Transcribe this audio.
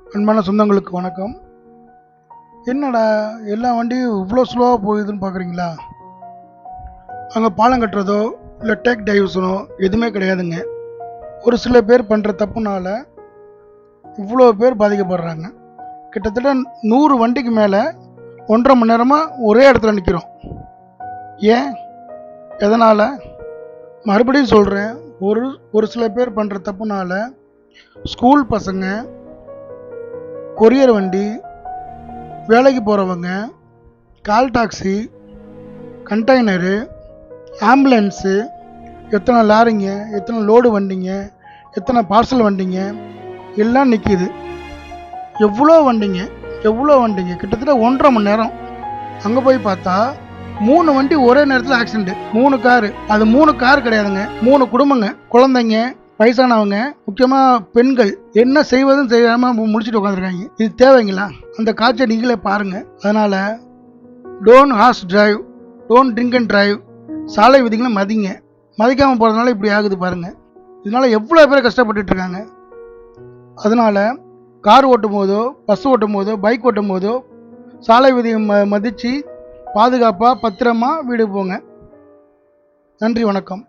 அன்பான சொந்தங்களுக்கு வணக்கம். என்னடா எல்லா வண்டியும் இவ்வளோ ஸ்லோவாக போகுதுன்னு பார்க்குறீங்களா அங்கே பாலம் கட்டுறதோ இல்லை டேக் டைவ்ஸனோ எதுவுமே கிடையாதுங்க. ஒரு சில பேர் பண்ணுற தப்புனால இவ்வளோ பேர் பாதிக்கப்படுறாங்க. கிட்டத்தட்ட நூறு வண்டிக்கு மேலே ஒன்றரை மணி நேரமாக ஒரே இடத்துல நிற்கிறோம் ஏன்? எதனால்? மறுபடியும் சொல்கிறேன் ஒரு ஒரு சில பேர் பண்ணுற தப்புனால ஸ்கூல் பசங்க கொரியர் வண்டி வேலைக்கு போகிறவங்க கால் டாக்ஸி கண்டெய்னரு ஆம்புலன்ஸு எத்தனை லாரிங்க எத்தனை லோடு வண்டிங்க எத்தனை பார்சல் வண்டிங்க எல்லாம் நிற்கிது எவ்வளோ வண்டிங்க எவ்வளோ வண்டிங்க? கிட்டத்தட்ட ஒன்றரை மணி நேரம். அங்கே போய் பார்த்தா மூணு வண்டி ஒரே நேரத்தில் ஆக்சிடென்ட் மூணு காரு. அது மூணு கார் கிடையாதுங்க. மூணு குடும்பங்க. குழந்தைங்க வயசானவங்க முக்கியமாக பெண்கள் என்ன செய்வதும் செய்யாமல் முடிச்சுட்டு உட்காந்துருக்காங்க இது தேவைங்களா? அந்த காட்சியை நீங்களே பாருங்கள் அதனால் don't harsh drive don't drink and drive சாலை விதிகளை மதிங்க. மதிக்காமல் போகிறதுனால இப்படி ஆகுது பாருங்கள் இதனால் எவ்வளோ பேர் கஷ்டப்பட்டுட்டு இருக்காங்க கார் ஓட்டும் போதோ பஸ் ஓட்டும் போதோ பைக் ஓட்டும் போதோ சாலை விதியை ம மதித்து பாதுகாப்பாக பத்திரமா வீடு போங்க. நன்றி வணக்கம்.